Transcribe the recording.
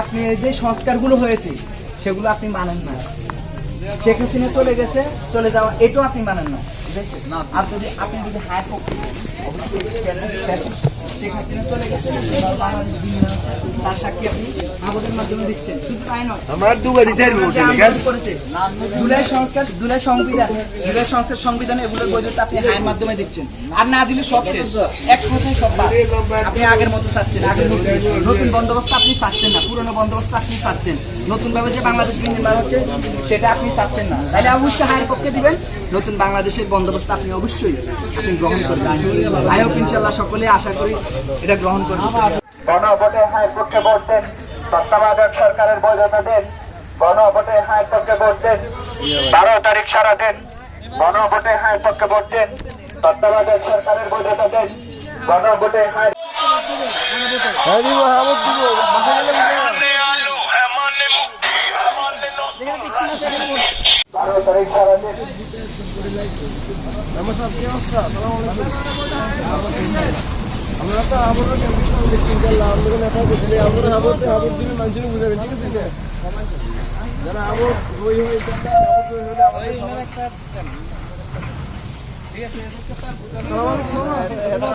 আপনি যে সংস্কারগুলো হয়েছে, সেগুলো আপনি মানেন না। শেখ হাসিনা চলে গেছে, চলে যাওয়া, এটাও আপনি মানেন না। আর যদি আপনি যদি হায়ার শেখ হাসিনা চলে গেছে তার সাক্ষী আপনি আমাদের মাধ্যমে দিচ্ছেন। শুধু তাই নয় আমরা দুগা দিতে পারব যে আন্দোলন করেছে জুলাই সংস্কার জুলাই সংবিধান জুলাই সংস্কার সংবিধানে এগুলোর বৈধতা আপনি মাধ্যমে দিচ্ছেন। আর না দিলে সব শেষ। এক কথায় সব বাদ। আপনি আগের মতো চাচ্ছেন আগের নতুন বন্দোবস্ত আপনি চাচ্ছেন না পুরনো বন্দোবস্ত আপনি চাচ্ছেন। নতুন ভাবে যে বাংলাদেশ বিনির্মাণ হচ্ছে সেটা আপনি চাচ্ছেন না। তাহলে অবশ্যই হায়ের পক্ষে দিবেন। নতুন বাংলাদেশের বন্দোবস্ত আপনি অবশ্যই আপনি গ্রহণ করবেন। আই হোপ ইনশাল্লাহ সকলে আশা করি এটা গ্রহণ করবেন গণভোটে পক্ষে ভোট দেন, তত্ত্বাবধায়ক সরকারের বৈধতা দেন, গণভোটে পক্ষে ভোট দেন, বারো তারিখ সারা দেন, গণভোটে পক্ষে ভোট দেন, তত্ত্বাবধায়ক সরকারের বৈধতা দেন, গণভোটে হায়ের বারো আমরা তো আবার আমরা আবার আবার দিন মানুষের বুঝাবেন ঠিক আছে যারা আবার বই হয়ে আবার